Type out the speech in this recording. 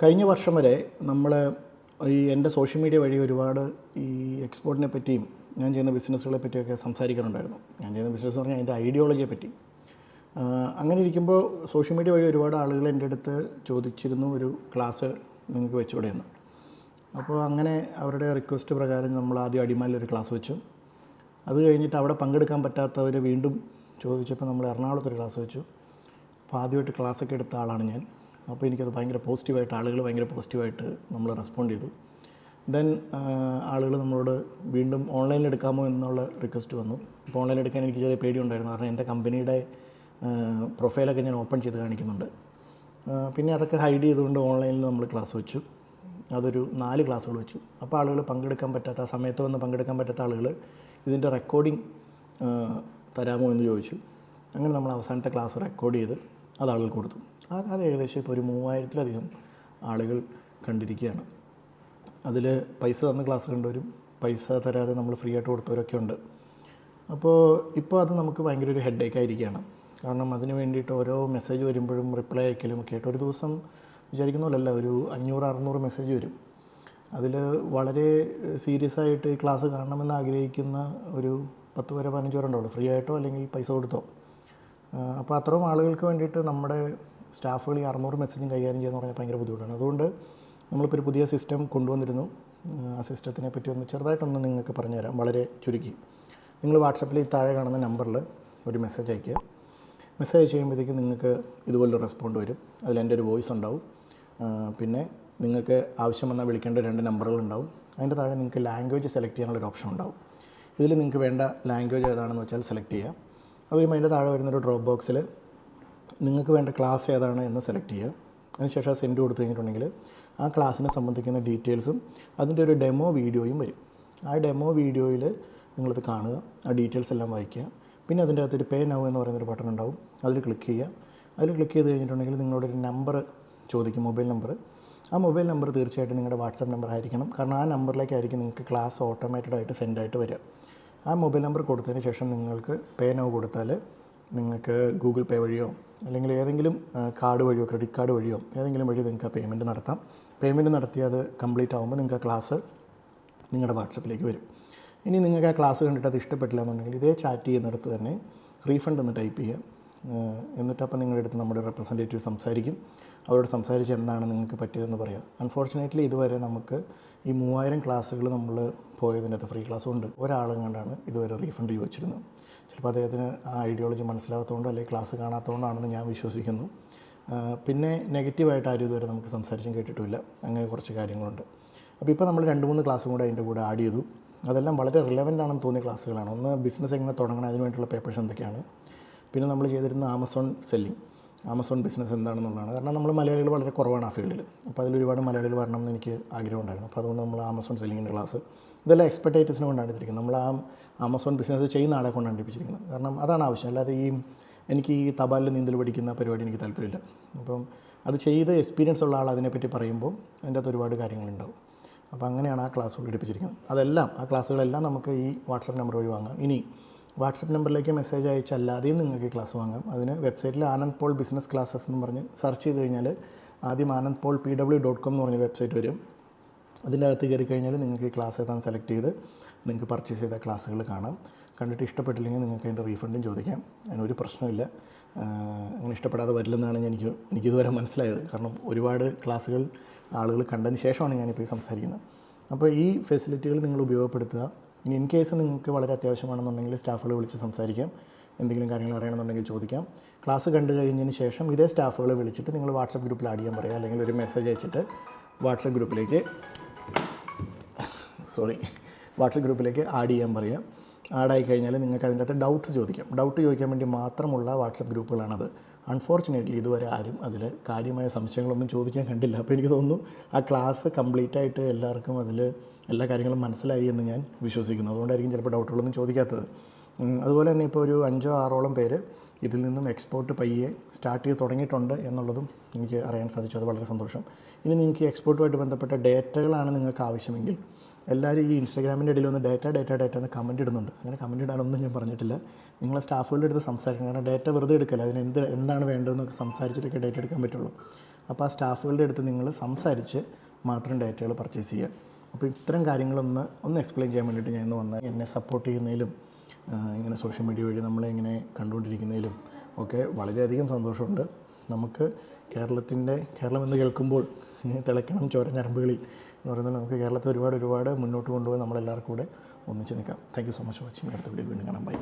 കഴിഞ്ഞ വർഷം വരെ നമ്മൾ ഈ എന്റെ സോഷ്യൽ മീഡിയ വഴി ഒരുപാട് ഈ എക്സ്പോർട്ടിനെ പറ്റിയും ഞാൻ ചെയ്യുന്ന ബിസിനസ്സുകളെ പറ്റിയൊക്കെ സംസാരിക്കാറുണ്ടായിരുന്നു. ഞാൻ ചെയ്യുന്ന ബിസിനസ് പറഞ്ഞാൽ അതിന്റെ ഐഡിയോളജിയെ പറ്റി. അങ്ങനെ ഇരിക്കുമ്പോൾ സോഷ്യൽ മീഡിയ വഴി ഒരുപാട് ആളുകൾ എന്റെ അടുത്ത് ചോദിച്ചിരുന്നു ഒരു ക്ലാസ് നിങ്ങൾക്ക് വെച്ചുകൂടെ എന്ന് അപ്പോൾ അങ്ങനെ അവരുടെ റിക്വസ്റ്റ് പ്രകാരം നമ്മൾ ആദ്യം അടിമാലിൽ ഒരു ക്ലാസ് വെച്ചു. അത് കഴിഞ്ഞിട്ട് അവിടെ പങ്കെടുക്കാൻ പറ്റാത്തവർ വീണ്ടും ചോദിച്ചപ്പോൾ നമ്മൾ എറണാകുളത്ത് ഒരു ക്ലാസ് വെച്ചു. അപ്പോൾ ആദ്യമായിട്ട് ക്ലാസ്സൊക്കെ എടുത്ത ആളാണ് ഞാൻ. അപ്പോൾ എനിക്കത് ഭയങ്കര പോസിറ്റീവായിട്ട് ആളുകൾ ഭയങ്കര പോസിറ്റീവായിട്ട് നമ്മൾ റെസ്പോണ്ട് ചെയ്തു. ദെൻ ആളുകൾ നമ്മളോട് വീണ്ടും ഓൺലൈനിൽ എടുക്കാമോ എന്നുള്ള റിക്വസ്റ്റ് വന്നു. അപ്പോൾ ഓൺലൈനിൽ എടുക്കാൻ എനിക്ക് ചെറിയ പേടിയുണ്ടായിരുന്നു. കാരണം എന്റെ കമ്പനിയുടെ പ്രൊഫൈലൊക്കെ ഞാൻ ഓപ്പൺ ചെയ്ത് കാണിക്കുന്നുണ്ട്. പിന്നെ അതൊക്കെ ഹൈഡ് ചെയ്തുകൊണ്ട് ഓൺലൈനിൽ നമ്മൾ ക്ലാസ് വെച്ചു. അതൊരു നാല് ക്ലാസ്സുകൾ വെച്ചു. അപ്പോൾ ആളുകൾ പങ്കെടുക്കാൻ പറ്റാത്ത ആ സമയത്ത് വന്ന് പങ്കെടുക്കാൻ പറ്റാത്ത ആളുകൾ ഇതിന്റെ റെക്കോർഡിംഗ് തരാമോ എന്ന് ചോദിച്ചു. അങ്ങനെ നമ്മൾ അവസാനത്തെ ക്ലാസ് റെക്കോർഡ് ചെയ്ത് അത് ആളുകൾ കൊടുത്തു. അത് ഏകദേശം ഇപ്പോൾ ഒരു മൂവായിരത്തിലധികം ആളുകൾ കണ്ടിരിക്കുകയാണ്. അതിൽ പൈസ തന്ന ക്ലാസ് കണ്ടവരും പൈസ തരാതെ നമ്മൾ ഫ്രീ ആയിട്ട് കൊടുത്തവരൊക്കെ ഉണ്ട്. അപ്പോൾ ഇപ്പോൾ അത് നമുക്ക് ഭയങ്കര ഒരു ഹെഡേക്ക് ആയിരിക്കുകയാണ്. കാരണം അതിന് വേണ്ടിയിട്ട് ഓരോ മെസ്സേജ് വരുമ്പോഴും റിപ്ലൈ അയക്കലും ഒക്കെ ആയിട്ട് ഒരു ദിവസം വിചാരിക്കുന്ന പോലെയല്ല ഒരു അഞ്ഞൂറ് അറുന്നൂറ് മെസ്സേജ് വരും. അതിൽ വളരെ സീരിയസ് ആയിട്ട് ക്ലാസ് കാണണമെന്ന് ആഗ്രഹിക്കുന്ന ഒരു പത്ത് പേരെ പതിനഞ്ച് പേരുണ്ടാവുള്ളൂ ഫ്രീ ആയിട്ടോ അല്ലെങ്കിൽ പൈസ കൊടുത്തോ? അപ്പോൾ അത്രയും ആളുകൾക്ക് വേണ്ടിയിട്ട് നമ്മുടെ സ്റ്റാഫുകൾ ഈ അറുന്നൂറ് മെസ്സേജും കൈകാര്യം ചെയ്യുന്ന പറഞ്ഞാൽ ഭയങ്കര ബുദ്ധിമുട്ടാണ്. അതുകൊണ്ട് നമ്മളിപ്പോൾ ഒരു പുതിയ സിസ്റ്റം കൊണ്ടുവന്നിരുന്നു. ആ സിസ്റ്റത്തിനെ പറ്റി ഒന്ന് ചെറുതായിട്ടൊന്ന് നിങ്ങൾക്ക് പറഞ്ഞുതരാം. വളരെ ചുരുക്കി. നിങ്ങൾ വാട്സപ്പിൽ ഈ താഴെ കാണുന്ന നമ്പറിൽ ഒരു മെസ്സേജ് അയക്കുക മെസ്സേജ് ചെയ്യുമ്പോഴത്തേക്കും നിങ്ങൾക്ക് ഇതുപോലൊരു റെസ്പോണ്ട് വരും. അതിൽ എന്റെ ഒരു വോയിസ് ഉണ്ടാവും. പിന്നെ നിങ്ങൾക്ക് ആവശ്യം വന്നാൽ വിളിക്കേണ്ട രണ്ട് നമ്പറുകൾ ഉണ്ടാവും. അതിന്റെ താഴെ നിങ്ങൾക്ക് ലാംഗ്വേജ് സെലക്ട് ചെയ്യാനുള്ളൊരു ഓപ്ഷൻ ഉണ്ടാവും. ഇതിൽ നിങ്ങൾക്ക് വേണ്ട ലാംഗ്വേജ് ഏതാണെന്ന് വെച്ചാൽ സെലക്ട് ചെയ്യാം അത് കഴിയുമ്പോൾ അതിന്റെ താഴെ വരുന്നൊരു ഡ്രോപ്പ് ബോക്സിൽ നിങ്ങൾക്ക് വേണ്ട ക്ലാസ് ഏതാണ് എന്ന് സെലക്ട് ചെയ്യുക. അതിനുശേഷം ആ സെൻഡ് കൊടുത്തു കഴിഞ്ഞിട്ടുണ്ടെങ്കിൽ ആ ക്ലാസ്സിനെ സംബന്ധിക്കുന്ന ഡീറ്റെയിൽസും അതിന്റെ ഒരു ഡെമോ വീഡിയോയും വരും. ആ ഡെമോ വീഡിയോയിൽ നിങ്ങളത് കാണുക ആ ഡീറ്റെയിൽസ് എല്ലാം വായിക്കുക. പിന്നെ അതിന്റെ അകത്തൊരു പേ നൗ എന്ന് പറയുന്നൊരു ബട്ടൺ ഉണ്ടാവും. അതിൽ ക്ലിക്ക് ചെയ്യുക. അതിൽ ക്ലിക്ക് ചെയ്ത് കഴിഞ്ഞിട്ടുണ്ടെങ്കിൽ നിങ്ങളോടൊരു നമ്പർ ചോദിക്കും മൊബൈൽ നമ്പർ ആ മൊബൈൽ നമ്പർ തീർച്ചയായിട്ടും നിങ്ങളുടെ വാട്സാപ്പ് നമ്പർ ആയിരിക്കണം. കാരണം ആ നമ്പറിലേക്കായിരിക്കും നിങ്ങൾക്ക് ക്ലാസ് ഓട്ടോമാറ്റഡായിട്ട് സെൻഡായിട്ട് വരിക. ആ മൊബൈൽ നമ്പർ കൊടുത്തതിന് ശേഷം നിങ്ങൾക്ക് പേ നൗ കൊടുത്താൽ നിങ്ങൾക്ക് ഗൂഗിൾ പേ വഴിയോ അല്ലെങ്കിൽ ഏതെങ്കിലും കാർഡ് വഴിയോ ക്രെഡിറ്റ് കാർഡ് വഴിയോ ഏതെങ്കിലും വഴി നിങ്ങൾക്ക് പേയ്മെന്റ് നടത്താം. പേയ്മെന്റ് നടത്തി അത് കംപ്ലീറ്റ് ആകുമ്പോൾ നിങ്ങൾക്ക് ആ ക്ലാസ് നിങ്ങളുടെ വാട്സപ്പിലേക്ക് വരും. ഇനി നിങ്ങൾക്ക് ആ ക്ലാസ് കണ്ടിട്ട് അത് ഇഷ്ടപ്പെട്ടില്ല എന്നുണ്ടെങ്കിൽ ഇതേ ചാറ്റ് ചെയ്യുന്നിടത്ത് തന്നെ റീഫണ്ട് എന്ന് ടൈപ്പ് ചെയ്യുക. എന്നിട്ട് അപ്പോൾ നിങ്ങളുടെ അടുത്ത് നമ്മുടെ റെപ്രസെന്റേറ്റീവ് സംസാരിക്കും. അവരോട് സംസാരിച്ച് എന്താണ് നിങ്ങൾക്ക് പറ്റിയതെന്ന് പറയാം. അൺഫോർച്ചുനേറ്റ്ലി ഇതുവരെ നമുക്ക് ഈ മൂവായിരം ക്ലാസ്സുകൾ നമ്മൾ പോയതിനകത്ത് ഫ്രീ ക്ലാസ് ഉണ്ട്. ഒരാളും കണ്ടാണ് ഇതുവരെ റീഫണ്ട് ചോദിച്ചിരുന്നത്. ചിലപ്പോൾ അദ്ദേഹത്തിന് ആ ഐഡിയോളജി മനസ്സിലാകാത്തതുകൊണ്ടോ അല്ലെങ്കിൽ ക്ലാസ് കാണാത്തതുകൊണ്ടാണെന്ന് ഞാൻ വിശ്വസിക്കുന്നു. പിന്നെ നെഗറ്റീവായിട്ട് ആരും ഇതുവരെ നമുക്ക് സംസാരിച്ചും കേട്ടിട്ടില്ല അങ്ങനെ കുറച്ച് കാര്യങ്ങളുണ്ട്. അപ്പോൾ ഇപ്പോൾ നമ്മൾ രണ്ട് മൂന്ന് ക്ലാസ്സും കൂടെ അതിന്റെ കൂടെ ആഡ് ചെയ്തു. അതെല്ലാം വളരെ റിലവന്റ് ആണെന്ന് തോന്നിയ ക്ലാസ്സുകളാണ് ഒന്ന് ബിസിനസ് എങ്ങനെ തുടങ്ങണം അതിന് വേണ്ടിയിട്ടുള്ള പേപ്പേഴ്സ് എന്തൊക്കെയാണ്? പിന്നെ നമ്മൾ ചെയ്തിരുന്ന ആമസോൺ സെല്ലിംഗ് ആമസോൺ ബിസിനസ് എന്താണെന്നുള്ളതാണ്. കാരണം നമ്മൾ മലയാളികൾ വളരെ കുറവാണ് ആ ഫീൽഡിൽ. അപ്പോൾ അതിലൊരുപാട് മലയാളികൾ വരണം എന്ന് എനിക്ക് ആഗ്രഹമുണ്ടായിരുന്നു. അപ്പോൾ അതുകൊണ്ട് നമ്മൾ ആമസോൺ സെല്ലിങ്ങിന്റെ ക്ലാസ്. ഇതെല്ലാം എക്സ്പെർട്ടൈറ്റസിനെ കൊണ്ടാണ് എടുത്തിരിക്കുന്നത്. നമ്മൾ ആ ആമസോൺ ബിസിനസ് ചെയ്യുന്ന ആളെ കൊണ്ടാണ് എടുപ്പിച്ചിരിക്കുന്നത്. കാരണം അതാണ് ആവശ്യം. അല്ലാതെ ഈ എനിക്ക് ഈ തപാലിൽ നീന്തൽ പഠിക്കുന്ന പരിപാടി എനിക്ക് താല്പര്യമില്ല. അപ്പം അത് ചെയ്ത് എക്സ്പീരിയൻസ് ഉള്ള ആൾ അതിനെപ്പറ്റി പറയുമ്പോൾ അതിന്റെ അകത്ത് ഒരുപാട് കാര്യങ്ങളുണ്ടാവും. അപ്പോൾ അങ്ങനെയാണ് ആ ക്ലാസ്സുകൾ എടുപ്പിച്ചിരിക്കുന്നത്. അതെല്ലാം ആ ക്ലാസ്സുകളെല്ലാം നമുക്ക് ഈ വാട്സപ്പ് നമ്പർ വഴി വാങ്ങാം. ഇനി വാട്സപ്പ് നമ്പറിലേക്ക് മെസ്സേജ് അയച്ചല്ലാതെയും നിങ്ങൾക്ക് ക്ലാസ് വാങ്ങാം. അതിന് വെബ്സൈറ്റിൽ ആനന്ദ് പോൾ ബിസിനസ് ക്ലാസ്സസ് എന്ന് പറഞ്ഞ് സെർച്ച് ചെയ്ത് കഴിഞ്ഞാൽ ആദ്യം Anand Paul P W dot com എന്ന് പറഞ്ഞ വെബ്സൈറ്റ് വരും. അതിന്റെ അകത്ത് കയറി കഴിഞ്ഞാൽ നിങ്ങൾക്ക് ക്ലാസ് എത്താൻ സെലക്ട് ചെയ്ത് നിങ്ങൾക്ക് പർച്ചേസ് ചെയ്ത ക്ലാസ്സുകൾ കാണാം. കണ്ടിട്ട് ഇഷ്ടപ്പെട്ടില്ലെങ്കിൽ നിങ്ങൾക്ക് അതിന്റെ റീഫണ്ടും ചോദിക്കാം. അതിനൊരു പ്രശ്നമില്ല അങ്ങനെ ഇഷ്ടപ്പെടാതെ വരില്ലെന്നാണ് എനിക്ക് എനിക്കിതുവരെ മനസ്സിലായത്. കാരണം ഒരുപാട് ക്ലാസ്സുകൾ ആളുകൾ കണ്ടതിന് ശേഷമാണ് ഞാനിപ്പോൾ ഈ സംസാരിക്കുന്നത്. അപ്പോൾ ഈ ഫെസിലിറ്റികൾ നിങ്ങൾ ഉപയോഗപ്പെടുത്തുക. ഇനി ഇൻ കേസ് നിങ്ങൾക്ക് വളരെ അത്യാവശ്യമാണെന്നുണ്ടെങ്കിൽ സ്റ്റാഫുകൾ വിളിച്ച് സംസാരിക്കാം. എന്തെങ്കിലും കാര്യങ്ങൾ അറിയണമെന്നുണ്ടെങ്കിൽ ചോദിക്കാം. ക്ലാസ് കണ്ടു കഴിഞ്ഞതിന് ശേഷം ഇതേ സ്റ്റാഫുകളെ വിളിച്ചിട്ട് നിങ്ങൾ വാട്സപ്പ് ഗ്രൂപ്പിൽ ആഡ് ചെയ്യാൻ പറയുക അല്ലെങ്കിൽ ഒരു മെസ്സേജ് അയച്ചിട്ട് വാട്സപ്പ് ഗ്രൂപ്പിലേക്ക് സോറി വാട്സപ്പ് ഗ്രൂപ്പിലേക്ക് ആഡ് ചെയ്യാൻ പറയാം. ആഡായി കഴിഞ്ഞാൽ നിങ്ങൾക്ക് അതിന്റെ അകത്ത് ഡൗട്ട്സ് ചോദിക്കാം. ഡൗട്ട് ചോദിക്കാൻ വേണ്ടി മാത്രമുള്ള വാട്സപ്പ് ഗ്രൂപ്പുകളാണത്. അൺഫോർച്ചുനേറ്റ്ലി ഇതുവരെ ആരും അതിൽ കാര്യമായ സംശയങ്ങളൊന്നും ചോദിക്കാൻ കണ്ടില്ല. അപ്പോൾ എനിക്ക് തോന്നുന്നു ആ ക്ലാസ് കംപ്ലീറ്റ് ആയിട്ട് എല്ലാവർക്കും അതിൽ എല്ലാ കാര്യങ്ങളും മനസ്സിലായി എന്ന് ഞാൻ വിശ്വസിക്കുന്നു. അതുകൊണ്ടായിരിക്കും ചിലപ്പോൾ ഡൗട്ടുകളൊന്നും ചോദിക്കാത്തത്. അതുപോലെ തന്നെ ഇപ്പോൾ ഒരു അഞ്ചോ ആറോളം പേര് ഇതിൽ നിന്നും എക്സ്പോർട്ട് പയ്യെ സ്റ്റാർട്ട് ചെയ്ത് തുടങ്ങിയിട്ടുണ്ട് എന്നുള്ളതും എനിക്ക് അറിയാൻ സാധിച്ചു. അത് വളരെ സന്തോഷം. ഇനി നിങ്ങൾക്ക് എക്സ്പോർട്ടുമായിട്ട് ബന്ധപ്പെട്ട ഡേറ്റകളാണ് നിങ്ങൾക്ക് ആവശ്യമെങ്കിൽ എല്ലാവരും ഈ ഇൻസ്റ്റാഗ്രാമിന്റെ ഇടയിൽ ഒന്ന് ഡേറ്റ ഡേറ്റ ഡേറ്റ എന്ന് കമന്റ് ഇടുന്നുണ്ട്. അങ്ങനെ കമന്റ് ഇടാനൊന്നും ഞാൻ പറഞ്ഞിട്ടില്ല. നിങ്ങളെ സ്റ്റാഫുകളുടെ അടുത്ത് സംസാരിക്കണം. കാരണം ഡേറ്റ വെറുതെ എടുക്കല്ല? അതിന് എന്ത് എന്താണ് വേണ്ടതെന്നൊക്കെ സംസാരിച്ചിട്ടൊക്കെ ഡേറ്റ എടുക്കാൻ പറ്റുള്ളൂ. അപ്പോൾ ആ സ്റ്റാഫുകളുടെ അടുത്ത് നിങ്ങൾ സംസാരിച്ച് മാത്രം ഡേറ്റകൾ പർച്ചേസ് ചെയ്യുക. അപ്പോൾ ഇത്തരം കാര്യങ്ങളൊന്ന് ഒന്ന് എക്സ്പ്ലെയിൻ ചെയ്യാൻ വേണ്ടിയിട്ട് ഞാൻ ഇന്ന് വന്ന് എന്നെ സപ്പോർട്ട് ചെയ്യുന്നതിലും ഇങ്ങനെ സോഷ്യൽ മീഡിയ വഴി നമ്മളെ ഇങ്ങനെ കണ്ടുകൊണ്ടിരിക്കുന്നതിലും ഒക്കെ വളരെയധികം സന്തോഷമുണ്ട്. നമുക്ക് കേരളത്തിന്റെ കേരളം എന്ന് കേൾക്കുമ്പോൾ തിളയ്ക്കണം ചോര ഞരമ്പുകളിൽ എന്ന് പറയുന്നത് നമുക്ക് കേരളത്തെ ഒരുപാട് ഒരുപാട് മുന്നോട്ട് കൊണ്ടുപോകാൻ നമ്മളെല്ലാവർക്കും കൂടെ ഒന്നിച്ച് നിൽക്കാം. Thank you so much watching അടുത്ത വീഡിയോ വീണ്ടും കാണാൻ ബൈ